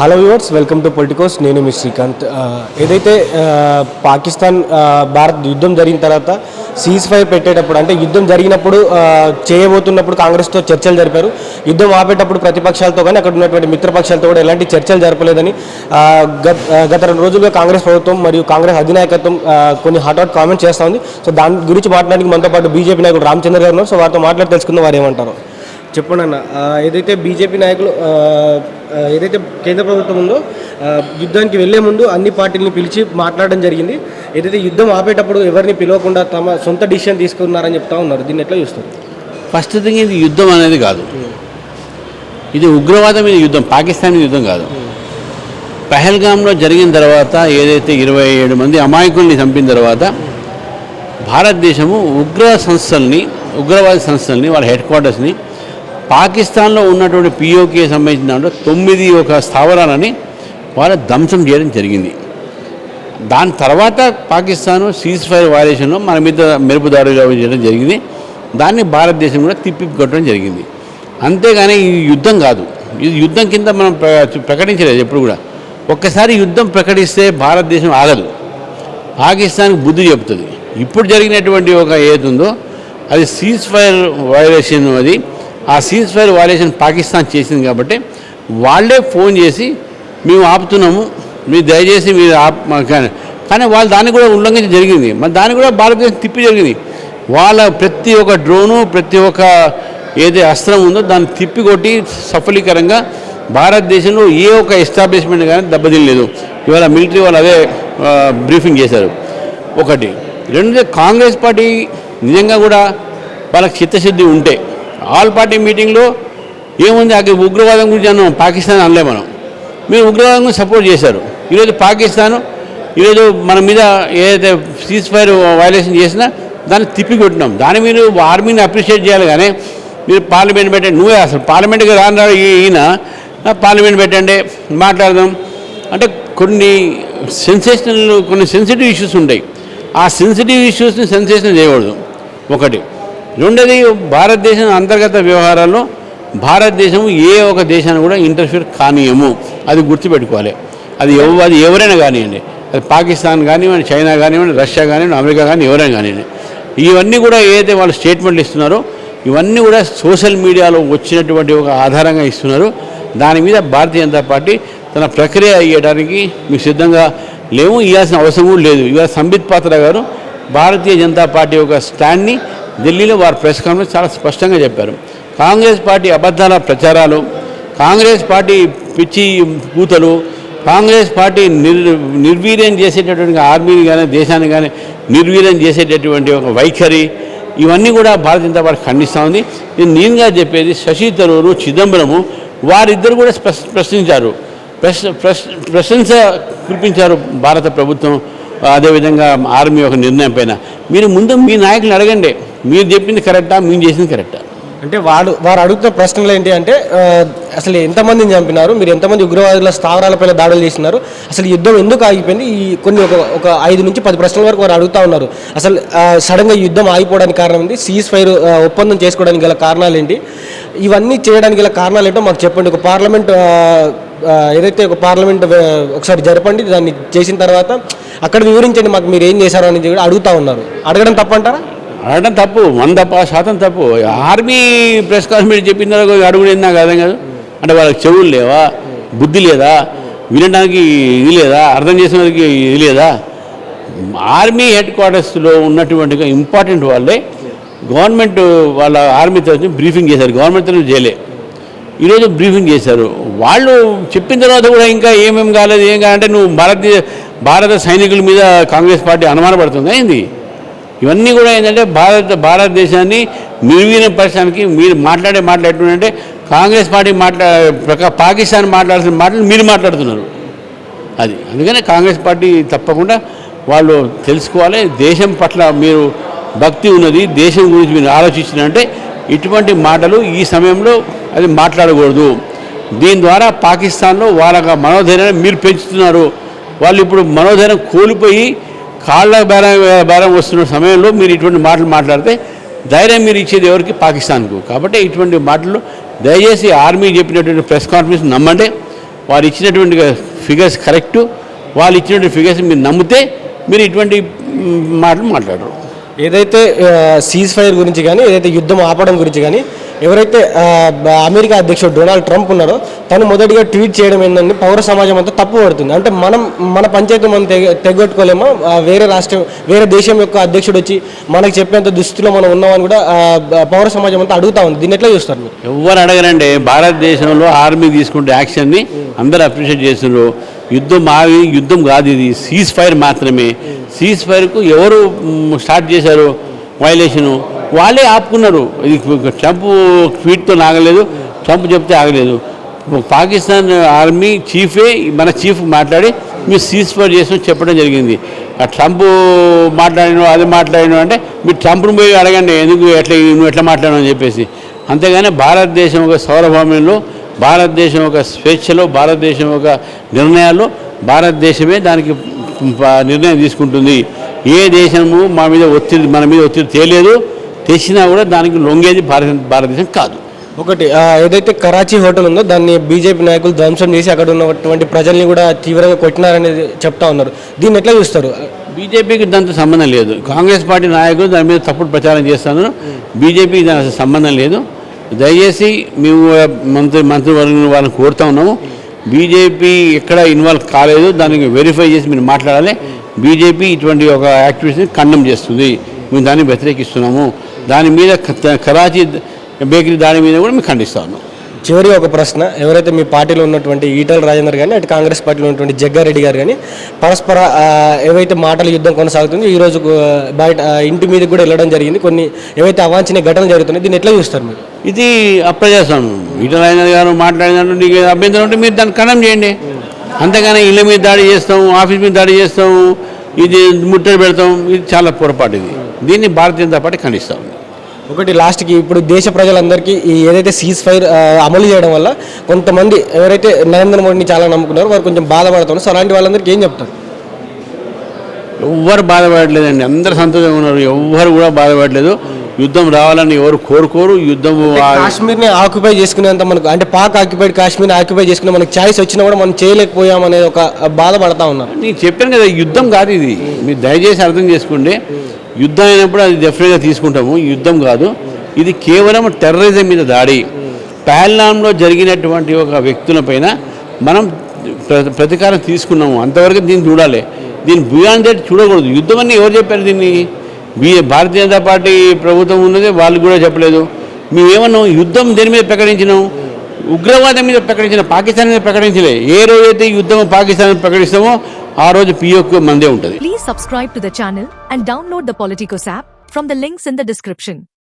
Hello viewers welcome to Politicos నేను మీ శ్రీకాంత్. ఏదైతే పాకిస్తాన్ భారత్ యుద్ధం జరిగిన తర్వాత సీజ్ ఫైర్ పెట్టేటప్పుడు అంటే యుద్ధం జరిగినప్పుడు చేయబోతున్నప్పుడు కాంగ్రెస్తో చర్చలు జరిపారు. యుద్ధం ఆపేటప్పుడు ప్రతిపక్షాలతో కానీ అక్కడ ఉన్నటువంటి మిత్రపక్షాలతో కూడా ఎలాంటి చర్చలు జరపలేదని గత గత రెండు రోజులుగా కాంగ్రెస్ ప్రభుత్వం మరియు కాంగ్రెస్ అధినాయకత్వం కొన్ని హాట్ కామెంట్స్ చేస్తూ ఉంది. సో దాని గురించి మాట్లాడడానికి మనతో పాటు బీజేపీ నాయకుడు రామచంద్ర గారు ఉన్నారు. సో వారితో మాట్లాడి తెలుసుకుందాం వారు ఏమంటారు. చెప్పండి అన్న. ఏదైతే బీజేపీ నాయకులు ఏదైతే కేంద్ర ప్రభుత్వం ఉందో యుద్ధానికి వెళ్ళే ముందు అన్ని పార్టీలను పిలిచి మాట్లాడడం జరిగింది. ఏదైతే యుద్ధం ఆపేటప్పుడు ఎవరిని పిలవకుండా తమ సొంత డిసిషన్ తీసుకున్నారని చెప్తా ఉన్నారు. దీన్ని ఎట్లా చూస్తారు? ఫస్ట్ థింగ్ ఇది యుద్ధం అనేది కాదు. ఇది ఉగ్రవాదం మీద యుద్ధం పాకిస్తాన్ యుద్ధం కాదు. పహల్గామ్లో జరిగిన తర్వాత ఏదైతే ఇరవై ఏడు మంది అమాయకుల్ని చంపిన తర్వాత భారతదేశము ఉగ్ర సంస్థల్ని ఉగ్రవాద సంస్థల్ని వాళ్ళ హెడ్ క్వార్టర్స్ని పాకిస్తాన్లో ఉన్నటువంటి పిఓకే సంబంధించిన దాంట్లో తొమ్మిది ఒక స్థావరాలని వాళ్ళు ధ్వంసం చేయడం జరిగింది. దాని తర్వాత పాకిస్తాన్ సీజ్ ఫైర్ వైలేషన్లో మన మీద మెరుపుదారుగా చేయడం జరిగింది. దాన్ని భారతదేశం కూడా తిప్పి కొట్టడం జరిగింది. అంతేగాని ఇది యుద్ధం కాదు. ఇది యుద్ధం కింద మనం ప్రకటించలేదు ఎప్పుడు కూడా. ఒక్కసారి యుద్ధం ప్రకటిస్తే భారతదేశం ఆగదు. పాకిస్తాన్కి బుద్ధి చెబుతుంది. ఇప్పుడు జరిగినటువంటి ఒక ఏదుందో అది సీజ్ ఫైర్ వైలేషన్ అది ఆ సీజ్ ఫైర్ వైలేషన్ పాకిస్తాన్ చేసింది కాబట్టి వాళ్ళే ఫోన్ చేసి మేము ఆపుతున్నాము మీరు దయచేసి మీరు ఆప్ కానీ- కానీ వాళ్ళు దాన్ని కూడా ఉల్లంఘించి జరిగింది. మరి దాన్ని కూడా భారతదేశం తిప్పి జరిగింది. వాళ్ళ ప్రతి ఒక్క డ్రోను ప్రతి ఒక్క ఏదైతే అస్త్రం ఉందో దాన్ని తిప్పి కొట్టి సఫలీకరంగా భారతదేశంలో ఏ ఒక్క ఎస్టాబ్లిష్మెంట్ కానీ దెబ్బతినలేదు. ఇవాళ మిలిటరీ వాళ్ళు అదే బ్రీఫింగ్ చేశారు. ఒకటి రెండు కాంగ్రెస్ పార్టీ నిజంగా కూడా వాళ్ళకి చిత్తశుద్ధి ఉంటే ఆల్ పార్టీ మీటింగ్లో ఏముంది? అక్కడ ఉగ్రవాదం గురించి అన్నాం పాకిస్తాన్ అనలే మనం. మీరు ఉగ్రవాదం గురించి సపోర్ట్ చేశారు. ఈరోజు పాకిస్తాన్ ఈరోజు మన మీద ఏదైతే సీజ్ ఫైర్ వైలేషన్ చేసినా దాన్ని తిప్పికొట్టినాం. దాని మీరు ఆర్మీని అప్రిషియేట్ చేయాలి కానీ మీరు పార్లమెంట్ పెట్టండి. నువ్వే అసలు పార్లమెంట్కి రాను ఈయన? పార్లమెంట్ పెట్టండి మాట్లాడదాం. అంటే కొన్ని సెన్సేషనల్ కొన్ని సెన్సిటివ్ ఇష్యూస్ ఉంటాయి. ఆ సెన్సిటివ్ ఇష్యూస్ని సెన్సేషన్ చేయకూడదు. ఒకటి. రెండోది భారతదేశం అంతర్గత వ్యవహారాల్లో భారతదేశం ఏ ఒక దేశాన్ని కూడా ఇంటర్ఫియర్ కానీయము. అది గుర్తుపెట్టుకోవాలి. అది ఎవ అది ఎవరైనా కానివ్వండి. అది పాకిస్తాన్ కానివ్వండి చైనా కానివ్వండి రష్యా కానివ్వండి అమెరికా కానీ ఎవరైనా కానివ్వండి. ఇవన్నీ కూడా ఏదైతే వాళ్ళు స్టేట్మెంట్లు ఇస్తున్నారో ఇవన్నీ కూడా సోషల్ మీడియాలో వచ్చినటువంటి ఒక ఆధారంగా ఇస్తున్నారు. దాని మీద భారతీయ జనతా పార్టీ తన ప్రక్రియ అయ్యడానికి మీకు సిద్ధంగా లేవు ఇవ్వాల్సిన అవసరం కూడా లేదు. ఇవాళ సంబిత్ పాత్ర గారు భారతీయ జనతా పార్టీ యొక్క స్టాండ్ని ఢిల్లీలో వారు ప్రెస్ కాన్ఫరెన్స్ చాలా స్పష్టంగా చెప్పారు. కాంగ్రెస్ పార్టీ అబద్ధాల ప్రచారాలు కాంగ్రెస్ పార్టీ పిచ్చి కూతలు కాంగ్రెస్ పార్టీ నిర్ నిర్వీర్యం చేసేటటువంటి ఆర్మీని కానీ దేశాన్ని కానీ నిర్వీర్యం చేసేటటువంటి ఒక వైఖరి ఇవన్నీ కూడా భారతీయ జనతా పార్టీ ఖండిస్తూ ఉంది. నేను నేనుగా చెప్పేది శశి తరూరు చిదంబరము వారిద్దరు కూడా ప్రశ్నించారు. ప్రశ్ ప్రశ్ ప్రశంస కురిపించారు భారత ప్రభుత్వం. అదేవిధంగా ఆర్మీ ఒక నిర్ణయం పైన. మీరు ముందు మీ నాయకులను అడగండి. మీరు చెప్పింది కరెక్టా? మేము చేసింది కరెక్టా? అంటే వాడు వారు అడుగుతున్న ప్రశ్నలు ఏంటి అంటే అసలు ఎంతమందిని చంపినారు? మీరు ఎంతమంది ఉగ్రవాదుల స్థావరాలపై దాడులు చేసినారు? అసలు యుద్ధం ఎందుకు ఆగిపోయింది? ఈ కొన్ని ఒక ఒక ఐదు నుంచి పది ప్రశ్నల వరకు వారు అడుగుతా ఉన్నారు. అసలు సడన్గా యుద్ధం ఆగిపోవడానికి కారణం ఏంటి? సీజ్ ఫైర్ ఒప్పందం చేసుకోవడానికి గల కారణాలు ఏంటి? ఇవన్నీ చేయడానికి గల కారణాలు ఏంటో మాకు చెప్పండి. ఒక పార్లమెంట్ ఏదైతే ఒక పార్లమెంట్ ఒకసారి జరపండి. దాన్ని చేసిన తర్వాత అక్కడ వివరించండి మాకు మీరు ఏం చేశారు అనేది కూడా అడుగుతా ఉన్నారు. అడగడం తప్పంటారా అడగడం తప్పు వంద పా- శాతం తప్పు. ఆర్మీ ప్రెస్ కాన్ఫరెన్స్ చెప్పిన తర్వాత అడుగుడు కదా కాదు. అంటే వాళ్ళకి చెవులు లేవా? బుద్ధి లేదా? వినడానికి ఇది లేదా? అర్థం చేసేందుకు ఇది లేదా? ఆర్మీ హెడ్ క్వార్టర్స్లో ఉన్నటువంటి ఇంపార్టెంట్ వాళ్ళే గవర్నమెంట్ వాళ్ళ ఆర్మీ తరఫున బ్రీఫింగ్ చేశారు. గవర్నమెంట్ తరఫున చేయలే. ఈరోజు బ్రీఫింగ్ చేశారు. వాళ్ళు చెప్పిన తర్వాత కూడా ఇంకా ఏమేమి కాలేదు ఏం కాదంటే నువ్వు భారతదేశ భారత సైనికుల మీద కాంగ్రెస్ పార్టీ అనుమానపడుతుంది అయింది ఇవన్నీ కూడా ఏంటంటే భారత భారతదేశాన్ని నిర్వీర్యపరచడానికి మీరు మాట్లాడే మాట్లాడుతుంటే కాంగ్రెస్ పార్టీ మాట్లా పాకిస్తాన్ మాట్లాడాల్సిన మాటలు మీరు మాట్లాడుతున్నారు. అది. అందుకనే కాంగ్రెస్ పార్టీ తప్పకుండా వాళ్ళు తెలుసుకోవాలి. దేశం పట్ల మీరు భక్తి ఉన్నది. దేశం గురించి మీరు ఆలోచించినంటే ఇటువంటి మాటలు ఈ సమయంలో అది మాట్లాడకూడదు. దీని ద్వారా పాకిస్తాన్లో వాళ్ళ మనోధైర్యాన్ని మీరు పెంచుతున్నారు. వాళ్ళు ఇప్పుడు మనోధైర్యం కోల్పోయి కాళ్ళ బేరం బేరం వస్తున్న సమయంలో మీరు ఇటువంటి మాటలు మాట్లాడితే ధైర్యం మీరు ఇచ్చేది ఎవరికి? పాకిస్తాన్కు. కాబట్టి ఇటువంటి మాటలు దయచేసి ఆర్మీ చెప్పినటువంటి ప్రెస్ కాన్ఫరెన్స్ నమ్మండి. వారు ఇచ్చినటువంటి ఫిగర్స్ కరెక్టు. వాళ్ళు ఇచ్చినటువంటి ఫిగర్స్ మీరు నమ్మితే మీరు ఇటువంటి మాటలు మాట్లాడరు. ఏదైతే సీజ్ ఫైర్ గురించి కానీ ఏదైతే యుద్ధం ఆపడం గురించి కానీ ఎవరైతే అమెరికా అధ్యక్షుడు డొనాల్డ్ ట్రంప్ ఉన్నారో తను మొదటిగా ట్వీట్ చేయడం ఏంటంటే పౌర సమాజం అంతా తప్పు పడుతుంది. అంటే మనం మన పంచాయతీ మనం తెగ తెగొట్టుకోలేమో? వేరే రాష్ట్రం వేరే దేశం యొక్క అధ్యక్షుడు వచ్చి మనకు చెప్పేంత దుస్థితిలో మనం ఉన్నామని కూడా పౌర సమాజం అంతా అడుగుతా ఉంది. దీన్ని ఎట్లా చూస్తారు మీరు? ఎవరు అడగరండి. భారతదేశంలో ఆర్మీ తీసుకుంటే యాక్షన్ని అందరూ అప్రిషియేట్ చేస్తున్నారు. యుద్ధం ఆగి యుద్ధం కాదు ఇది. సీజ్ ఫైర్ మాత్రమే. సీజ్ ఫైర్కు ఎవరు స్టార్ట్ చేశారు? వైలేషను వాళ్ళే ఆపుకున్నారు. ఇది ట్రంప్ ట్వీట్తో ఆగలేదు ట్రంప్ చెప్తే ఆగలేదు. పాకిస్తాన్ ఆర్మీ చీఫే మన చీఫ్ మాట్లాడి మీరు సీజ్ ఫైర్ చేసిన చెప్పడం జరిగింది. ఆ ట్రంప్ మాట్లాడిన అది మాట్లాడిన అంటే మీరు ట్రంప్ను పోయి అడగండి ఎందుకు ఎట్లా నువ్వు ఎట్లా మాట్లాడవు అని చెప్పేసి. అంతేగాని భారతదేశం ఒక సౌరభౌమ్యంలో భారతదేశం ఒక స్వేచ్ఛలో భారతదేశం ఒక నిర్ణయాల్లో భారతదేశమే దానికి నిర్ణయం తీసుకుంటుంది. ఏ దేశము మా మీద ఒత్తిడి మన మీద ఒత్తిడి తేలేదు. తెచ్చినా కూడా దానికి లొంగేది భారత భారతదేశం కాదు. ఒకటి ఏదైతే కరాచీ హోటల్ ఉందో దాన్ని బీజేపీ నాయకులు ధ్వంసం చేసి అక్కడ ఉన్నటువంటి ప్రజల్ని కూడా తీవ్రంగా కొట్టినారనేది చెప్తా ఉన్నారు. దీన్ని ఎట్లా చూస్తారు? బీజేపీకి దాంతో సంబంధం లేదు. కాంగ్రెస్ పార్టీ నాయకులు దాని మీద తప్పుడు ప్రచారం చేస్తాను బీజేపీకి దాని సంబంధం లేదు. దయచేసి మేము మంత్రి మంత్రివర్గం వాళ్ళని కోరుతా ఉన్నాము. బీజేపీ ఎక్కడ ఇన్వాల్వ్ కాలేదు. దానికి వెరిఫై చేసి మీరు మాట్లాడాలి. బీజేపీ ఇటువంటి ఒక యాక్టివిటీస్ని ఖండం చేస్తుంది. మేము దాన్ని వ్యతిరేకిస్తున్నాము. దాని మీద కరాచీ బేకరీ దాని మీద కూడా మేము ఖండిస్తా ఉన్నాం చివరి ఒక ప్రశ్న. ఎవరైతే మీ పార్టీలో ఉన్నటువంటి ఈటల రాజేందర్ కానీ అటు కాంగ్రెస్ పార్టీలో ఉన్నటువంటి జగ్గారెడ్డి గారు కానీ పరస్పర ఏవైతే మాటల యుద్ధం కొనసాగుతుందో ఈ రోజు ఆ, బయట ఇంటి మీదకి కూడా వెళ్ళడం జరిగింది. కొన్ని ఏవైతే అవాంఛనీయ ఘటనలు జరుగుతున్నాయి దీన్ని ఎట్లా చూస్తారు మీరు? ఇది అప్రజాస్వామ్యం. ఈటలైన గారు మాట్లాడినట్టు నీకు అభ్యంతరం ఉంటే మీరు దాన్ని ఖండం చేయండి. అంతేగాని ఇళ్ళ మీద దాడి చేస్తాం ఆఫీస్ మీద దాడి చేస్తాం ఇది ముట్టడి పెడతాం ఇది చాలా పొరపాటు ఇది. దీన్ని భారతీయ జనతా పార్టీ ఖండిస్తాం ఒకటి లాస్ట్కి ఇప్పుడు దేశ ప్రజలందరికీ ఈ ఏదైతే సీజ్ ఫైర్ అమలు చేయడం వల్ల కొంతమంది ఎవరైతే నరేంద్ర మోడీని చాలా నమ్ముకున్నారో వారు కొంచెం బాధపడుతున్నారు. సో అలాంటి వాళ్ళందరికీ ఏం చెప్తారు? ఎవ్వరు బాధపడలేదండి అందరు సంతోషంగా ఉన్నారు. ఎవ్వరు కూడా బాధపడలేదు. యుద్ధం రావాలని ఎవరు కోరుకోరు. యుద్ధం కాశ్మీర్ని ఆక్యుపై చేసుకునేంత మనకు అంటే పాక్ ఆక్యుపైడ్ కాశ్మీర్ని ఆక్యుపై చేసుకునే మనకు ఛాయిస్ వచ్చినా కూడా మనం చేయలేకపోయాం అనేది ఒక బాధపడతా ఉన్నారు. నేను చెప్పాను కదా యుద్ధం కాదు ఇది. మీరు దయచేసి అర్థం చేసుకోండి. యుద్ధం అయినప్పుడు అది డెఫినెట్గా తీసుకుంటాము. యుద్ధం కాదు. ఇది కేవలం టెర్రరిజం మీద దాడి. పహల్నాంలో జరిగినటువంటి ఒక వ్యక్తులపైన మనం ప్ర- ప్రతీకారం తీసుకున్నాము. అంతవరకు దీన్ని చూడాలి. దీన్ని బియాండ్ దట్ చూడకూడదు. యుద్ధం అని ఎవరు చెప్పారు దీన్ని? బీ భారతీయ జనతా పార్టీ ప్రభుత్వం ఉన్నది వాళ్ళు కూడా చెప్పలేదు. మేమేమన్నాం? యుద్ధం దేని మీద ప్రకటించినాం? ఉగ్రవాదం మీద ప్రకటించిన పాకిస్తాన్ మీద ప్రకటించలే. ఏ రోజైతే యుద్ధం పాకిస్తాన్ ప్రకటిస్తామో ఆ రోజు పిఓకు మందే ఉంటుంది Please subscribe to the channel and download the Politicos app from the links in the description.